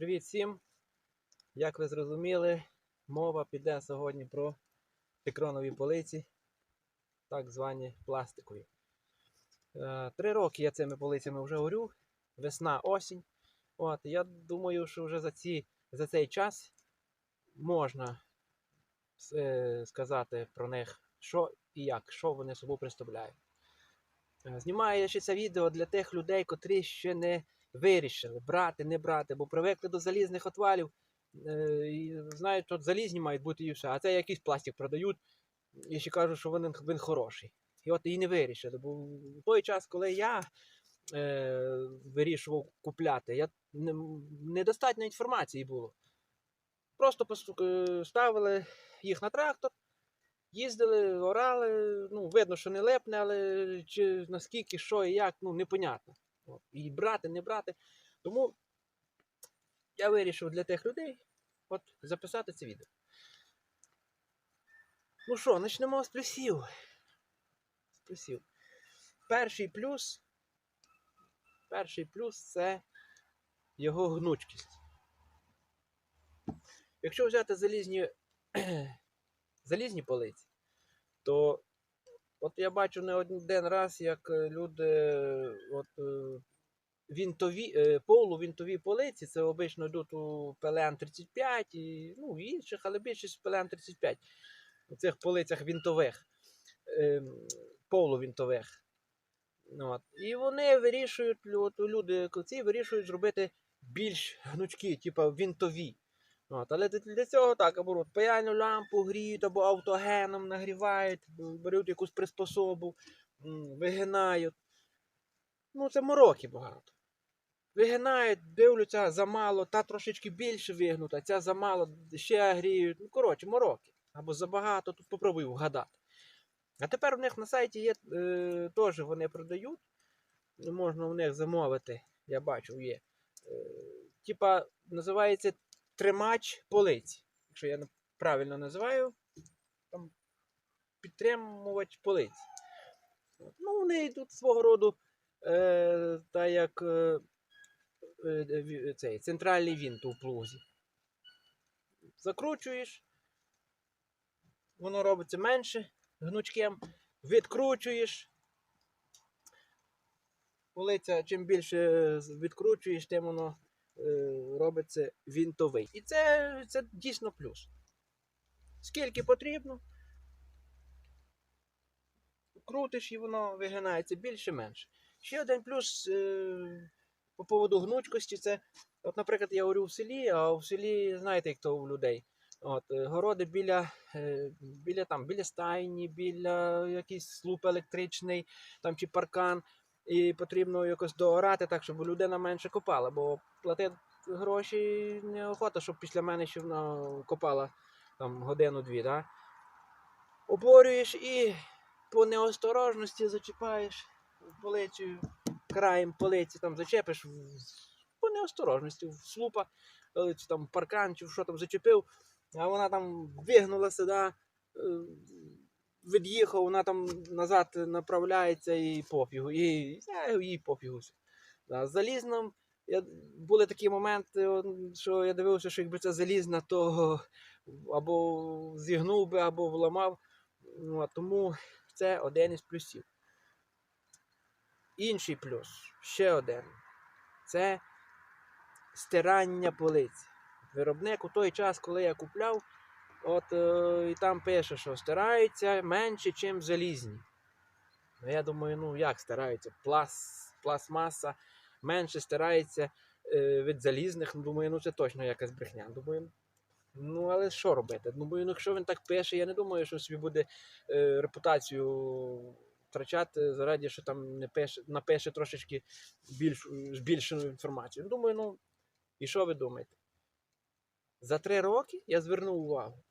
Привіт всім! Як ви зрозуміли, мова піде сьогодні про тикронові полиці, так звані пластикові. Е, Три роки я цими полицями вже горю, весна, осінь. От, я думаю, що вже за, ці, за цей час можна е, сказати про них, що і як, що вони собою представляють. Е, Знімаю ще це відео для тих людей, котрі ще не вирішили брати, не брати, бо привикли до залізних отвалів. Е, знають, що залізні мають бути і все. А це якийсь пластик продають, і ще кажуть, що він, він хороший. І от і не вирішили. Бо в той час, коли я е, вирішував купляти, я, не, недостатньо інформації було. Просто е, ставили їх на трактор, їздили, орали. Ну, видно, що не лепне, але чи наскільки, що і як, ну, непонятно. От. І брати, не брати. Тому я вирішив для тих людей от, записати це відео. Ну що, почнемо з плюсів. З плюсів. Перший плюс. Перший плюс це його гнучкість. Якщо взяти залізні, залізні полиці, то от я бачу не один раз, як е, люди от, е, вінтові, е, полувінтові полиці, це обично йдуть у ПЛН 35 і ну, інших, але більшість ПЛН 35 у цих полицях вінтових, е, полувінтових. От. І вони вирішують, от, люди ці вирішують зробити більш гнучкі, типу вінтові. От, але для- цього так, або паяльну лампу гріють, або автогеном нагрівають, беруть якусь приспособу, вигинають. Ну, це мороки багато. Вигинають, дивляться замало, та трошечки більше вигнута, ця замало, ще гріють. Ну, коротше, мороки. Або забагато, тут попробуй вгадати. А тепер у них на сайті є, е, теж вони продають. Можна у них замовити, я бачу, є. Е, типа, називається тримач полиць. Якщо я правильно називаю, там підтримувач полиць. Ну, вони йдуть свого роду, е, та як е, е, цей, центральний вінт у плузі. Закручуєш, воно робиться менше гнучким, відкручуєш. Полиця, чим більше відкручуєш, тим воно е, робиться вінтовий. І це, це дійсно плюс. Скільки потрібно, крутиш і воно вигинається більше-менше. Ще один плюс е, по поводу гнучкості це, от, наприклад, я говорю в селі, а в селі, знаєте, як то у людей. От, е, городи біля, е, біля, там, біля стайні, біля якийсь слуп електричний там, чи паркан. І потрібно якось доорати так, щоб людина менше копала, бо платити гроші неохота, щоб після мене ще вона копала там годину-дві. Да? Оборюєш і по неосторожності зачіпаєш полицю, краєм полиці там зачепиш по неосторожності, в слупа, чи там паркан, чи що там зачепив, а вона там вигнулася, да, е, від'їхав, вона там назад направляється і пофігу, і їй пофігу. Да, з залізним я, були такі моменти, що я дивився, що якби це залізна, то або зігнув би, або вламав. Ну, а тому це один із плюсів. Інший плюс, ще один. Це стирання полиць. Виробник у той час, коли я купляв, от е, і там пише, що стираються менше, ніж залізні. Ну, я думаю, ну як стираються? Плас, пластмаса менше стирається е, від залізних. Ну, думаю, ну це точно якась брехня. Думаю, ну але що робити? Думаю, ну якщо він так пише, я не думаю, що собі буде е, репутацію втрачати заради, що там не пише, напише трошечки більш, збільшену інформацію. Ну, Думаю, ну і що ви думаєте? За три роки я звернув увагу,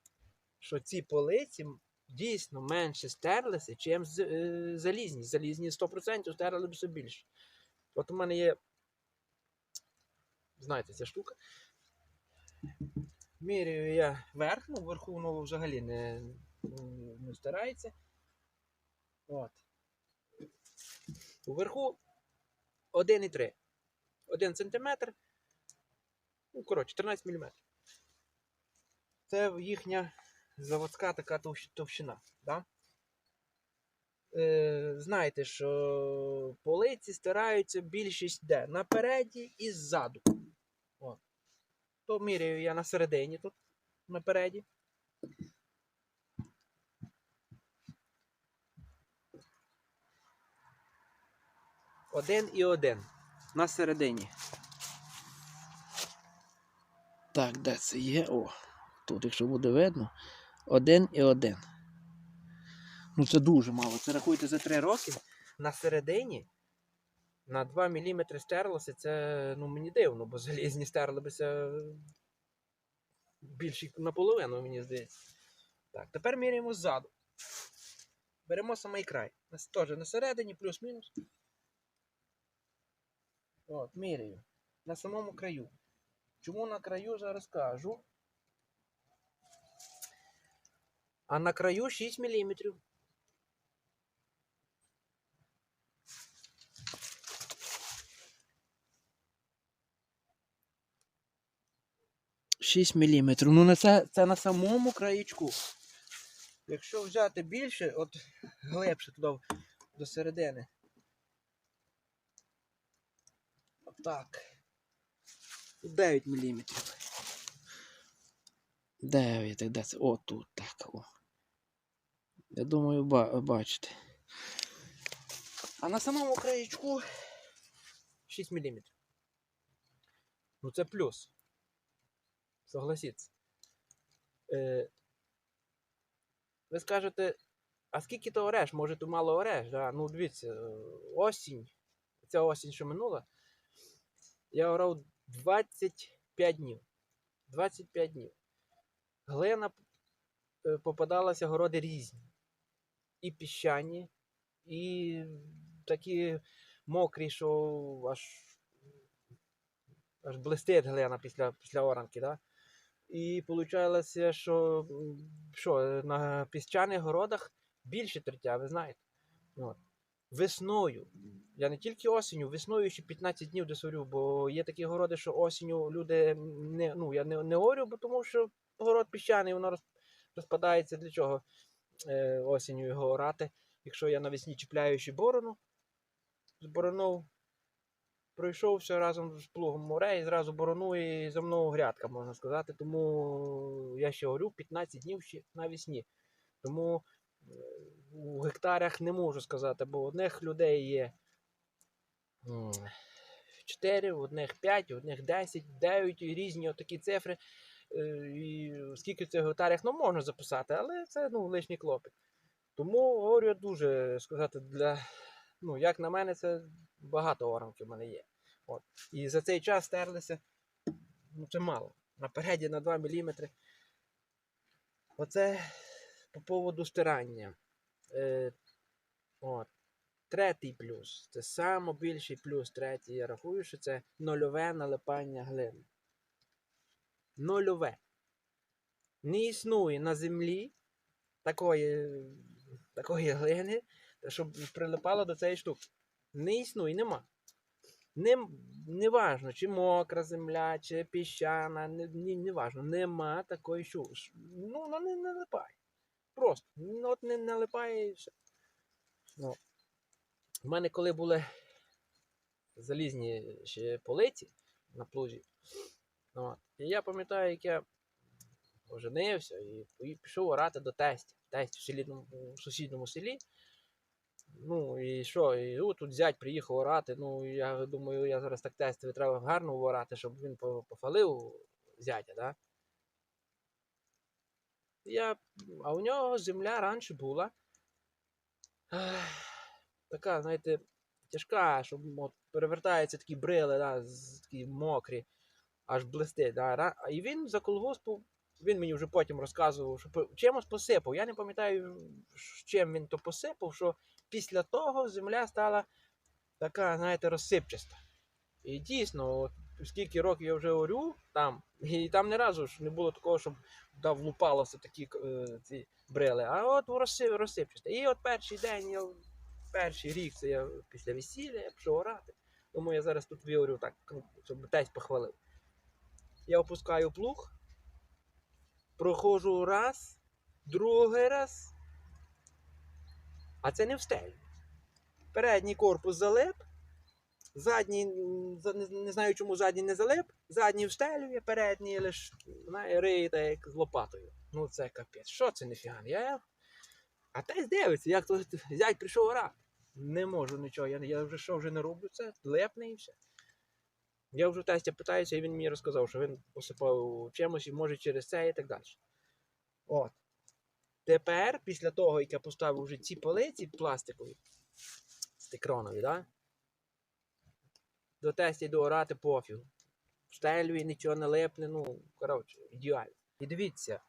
що ці полиці дійсно менше стерлися, чим е, залізні. Залізні 100% стерли б все більше. От у мене є, знаєте, ця штука. Міряю я верх, ну вверху воно взагалі не, не стирається. От. Уверху 1,3. 1 см Ну, коротше, 14 мм. Це їхня заводська така товщина. Да? Е, знаєте, що полиці стираються більшість де? Напереді і ззаду. От. То міряю я на середині тут, напереді. Один і один. На середині. Так, де це є? О, тут, якщо буде видно, один і один. Ну це дуже мало. Це рахуйте за 3 роки на середині на 2 мм стерлося. Це ну, мені дивно, бо залізні стерли бися більше наполовину, мені здається. Так, тепер міряємо ззаду. Беремо самий край. Теж на середині, плюс-мінус. От, міряю. На самому краю. Чому на краю зараз кажу? А на краю 6 мм. Шість міліметрів. Ну, це, це на самому краєчку. Якщо взяти більше, от глибше туди до середини. Отак. 9 мм. 9, так де це? О, тут так. О. Я думаю, бачите. А на самому краєчку 6 мм. Ну це плюс. Согласіться. Е, ви скажете, а скільки ти ореш? Може, ти мало ореш? Да? Ну, дивіться, е, осінь. Ця осінь, що минула, я орав 25 днів. 25 днів. Глина е, попадалася городи різні. І піщані, і такі мокрі, що аж, аж блистить глина після, після оранки. Да? І виходилося, що, що на піщаних городах більше тертя, ви знаєте. От. Весною. Я не тільки осінню, весною ще 15 днів десь орю, бо є такі городи, що осінню люди не, ну, я не, не орю, бо тому що город піщаний, воно розпадається для чого осінню його орати. Якщо я навесні чіпляю ще борону, з боронов пройшовся разом з плугом море і зразу борону і за мною грядка, можна сказати. Тому я ще горю 15 днів ще навесні. Тому е, у гектарях не можу сказати, бо одних людей є 4, у одних 5, у одних 10, 9 і різні такі цифри. Е, І скільки в гектарях ну, можна записати, але це ну, лишній клопіт. Тому говорю дуже сказати, для, ну, як на мене, це багато оранків в мене є. От. І за цей час стерлися, ну це мало. Напереді на 2 мм. Оце по поводу стирання. Е, от. Третій плюс. Це найбільший плюс третій. Я рахую, що це нульове налипання глини. Нульове. Не існує на землі такої, такої глини, щоб прилипало до цієї штуки. Не існує, нема. Не, не важно, чи мокра земля, чи піщана, не, не, не важно. Нема такої що. Ну, воно не налипає. Просто. Ну, от не налипає і все. Ну. У мене коли були залізні ще полиці на плужі, от, і я пам'ятаю, як я оженився і пішов орати до тестя. Тесть в, селі, в сусідньому селі. Ну і що, і ну, тут зять приїхав орати. Ну, я думаю, я зараз так тестові треба гарно орати, щоб він по- пофалив зятя, да? Я, а у нього земля раніше була. Така, знаєте, тяжка, щоб от, перевертаються такі брили, да, такі мокрі, аж блистить. Да, І він за колгоспу, він мені вже потім розказував, що чимось посипав. Я не пам'ятаю, чим він то посипав, що після того земля стала така, знаєте, розсипчаста. І дійсно, от, скільки років я вже орю там, і там не разу ж не було такого, щоб да, влупалося такі е, ці брили, а от розсип, розсипчасте. І от перший день, я, перший рік, це я після весілля, я пішов орати. Тому я зараз тут виорю так, ну, щоб тесть похвалив. Я опускаю плуг, проходжу раз, другий раз, а це не встель. Передній корпус залип, задній, не, знаю, чому задній не залип, задній встелює, передній лише риє як з лопатою. Ну це капець. Що це ніфіга? Я... А тесть дивиться, як то зять прийшов орати. Не можу нічого, я, я вже що вже не роблю це, лепне і все. Я вже в тестя питаюся, і він мені розказав, що він посипав чимось і може через це і так далі. От. Тепер, після того, як я поставив вже ці полиці пластикові, стикронові, да? до тестя йду орати пофіг. Стелює, нічого не липне, ну, коротше, ідеально. І дивіться,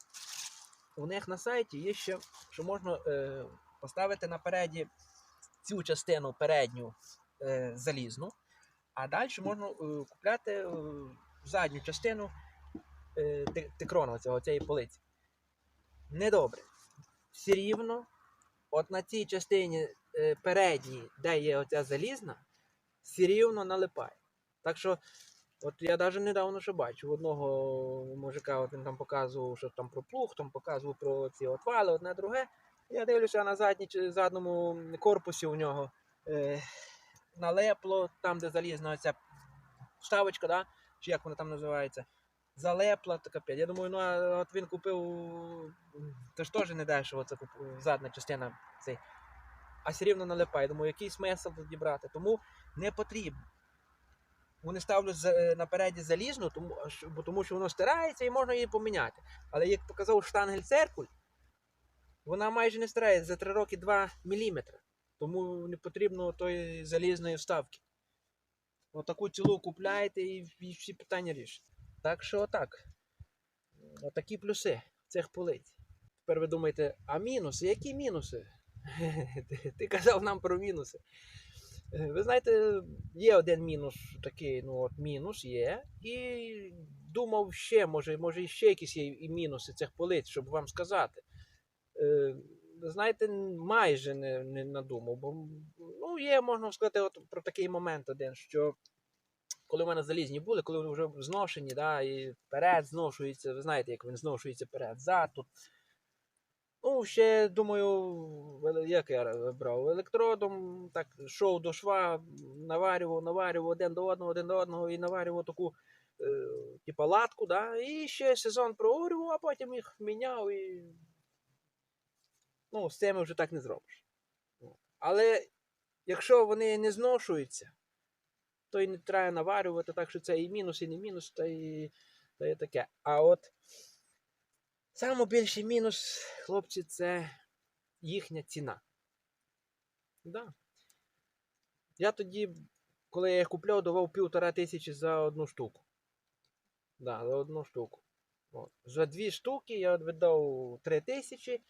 у них на сайті є ще, що можна е, поставити напереді цю частину передню е, залізну, а далі можна е, купляти е, задню частину е, ти- цього, цієї полиці. Недобре. Все рівно, от на цій частині е, передній, де є оця залізна, все рівно налипає. Так що, от я навіть недавно ще бачив одного мужика, от він там показував, що там про плуг, там показував про ці отвали, одне друге. Я дивлюся на задній, чи- задному корпусі у нього е, налепло, там, де залізна ця вставочка, да? чи як вона там називається, залепла, то капець. Я думаю, ну а от він купив, то ж теж не дешево, це куп- задня частина цей. А все рівно налипає. Думаю, який смисл тоді брати? Тому не потрібно. Вони ставлять е, напереді залізну, тому, тому що воно стирається і можна її поміняти. Але як показав штангель циркуль, вона майже не стирається за 3 роки 2 мм. Тому не потрібно тої залізної вставки. Отаку цілу купляєте і, всі питання рішите. Так що отак. Отакі плюси цих полиць. Тепер ви думаєте, а мінуси? Які мінуси? Ти- казав нам про мінуси. Е, Ви знаєте, є один мінус, такий, ну от мінус є. І думав ще, може, може ще якісь є і мінуси цих полиць, щоб вам сказати. Знаєте, майже не, не надумав, бо ну, є, можна сказати, от про такий момент один, що коли в мене залізні були, коли вони вже зношені, да, і вперед зношується, ви знаєте, як він зношується вперед, зад тут. Ну, ще думаю, як я брав електродом, так йшов до шва, наварював, наварював один до одного, один до одного і наварював таку, е, типа латку, да, і ще сезон проорював, а потім їх міняв і. Ну, з цими вже так не зробиш. Але якщо вони не зношуються, то і не треба наварювати, так що це і мінус, і не мінус, та і, та і таке. А от найбільший мінус, хлопці, це їхня ціна. Да. Я тоді, коли я їх купляв, давав півтора тисячі за одну штуку. Да, за одну штуку. От. За дві штуки я віддав три тисячі,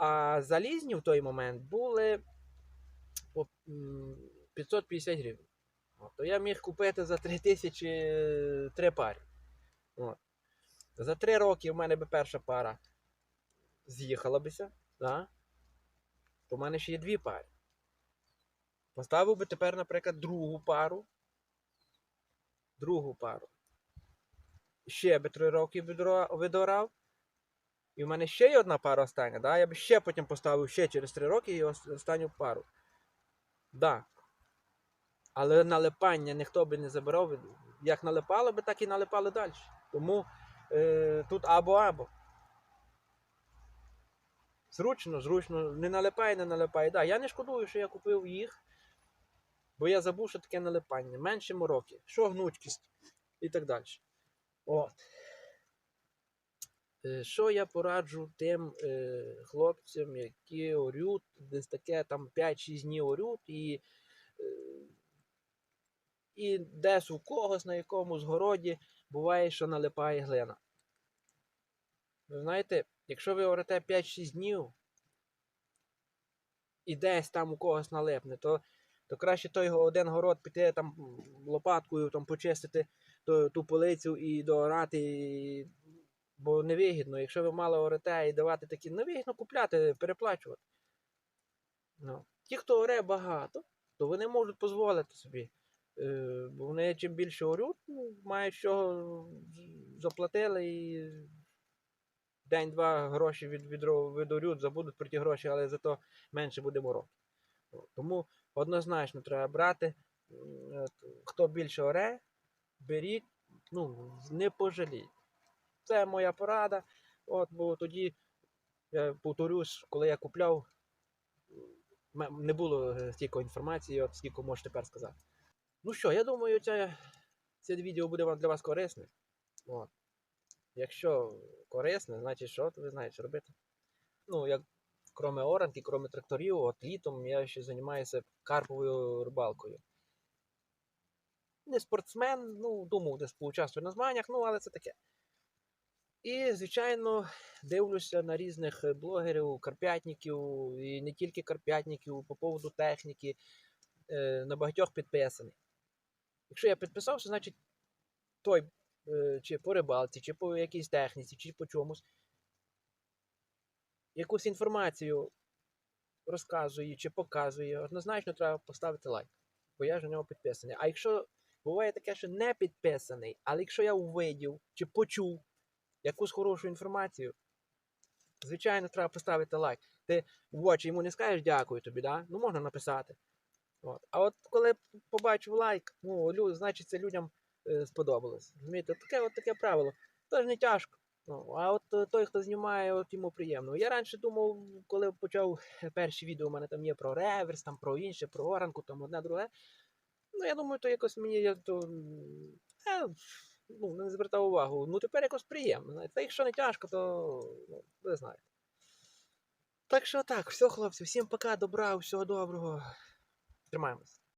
а залізні в той момент були по 550 гривень. То я міг купити за 3 тисячі е, три пари. От. За 3 роки в мене би перша пара з'їхала бися, да? то в мене ще є дві пари. Поставив би тепер, наприклад, другу пару. Другу пару. Ще би 3 роки видора- видорав. І в мене ще є одна пара остання, да? я би ще потім поставив ще через 3 роки і останню пару. Да. Але налипання ніхто би не забирав. Як налипало би, так і налипали далі. Тому е, тут або-або. Зручно, зручно, не налипає, не налипає. Да, я не шкодую, що я купив їх, бо я забув, що таке налипання. Менше мороки, що гнучкість і так далі. От. Е, Що я пораджу тим е, хлопцям, які орють, десь таке там 5-6 днів орють, і, е, і десь у когось на якомусь городі буває, що налипає глина. Ви знаєте, якщо ви орете 5-6 днів, і десь там у когось налипне, то, то краще той один город піти там лопаткою там, почистити ту, ту полицю і доорати. І... Бо невигідно, якщо ви мало орете і давати такі, невигідно купляти, переплачувати. Ну. Ті, хто оре багато, то вони можуть дозволити собі Е, бо вони чим більше орють, ну, мають що заплатили і день-два гроші від, відро- відорють, забудуть про ті гроші, але зато менше буде мороки. Тому однозначно треба брати. Хто більше оре, беріть, ну, не пожалійте. Це моя порада. От, бо тоді, я повторюсь, коли я купляв, не було е, стільки інформації, от скільки можу тепер сказати. Ну що, я думаю, це, це відео буде вам для вас корисне. От. Якщо корисне, значить що, то ви знаєте, що робити. Ну, як крім оранки, крім тракторів, от літом я ще займаюся карповою рибалкою. Не спортсмен, ну, думав, десь поучаствую на змаганнях, ну, але це таке. І, звичайно, дивлюся на різних е, блогерів, карпятників, і не тільки карпятників, по поводу техніки, е, на багатьох підписаний. Якщо я підписався, значить той, е, чи по рибалці, чи по якійсь техніці, чи по чомусь, якусь інформацію розказує чи показує, однозначно треба поставити лайк, бо я ж на нього підписаний. А якщо буває таке, що не підписаний, але якщо я увидів чи почув якусь хорошу інформацію, звичайно, треба поставити лайк. Ти в очі йому не скажеш дякую тобі, да? ну можна написати. От. А от коли побачив лайк, ну, лю- значить це людям е, сподобалось. Розумієте, таке от таке правило. Тож не тяжко. Ну, а от е, той, хто знімає, от йому приємно. Я раніше думав, коли почав перші відео, у мене там є про реверс, там про інше, про оранку, там одне друге. Ну, я думаю, то якось мені я то, е, ну, не звертав увагу. Ну, тепер якось приємно. Знаєте. Та якщо не тяжко, то ну, ви знаєте. Так що так, все, хлопці, всім пока, добра, всього доброго. Тримаємось.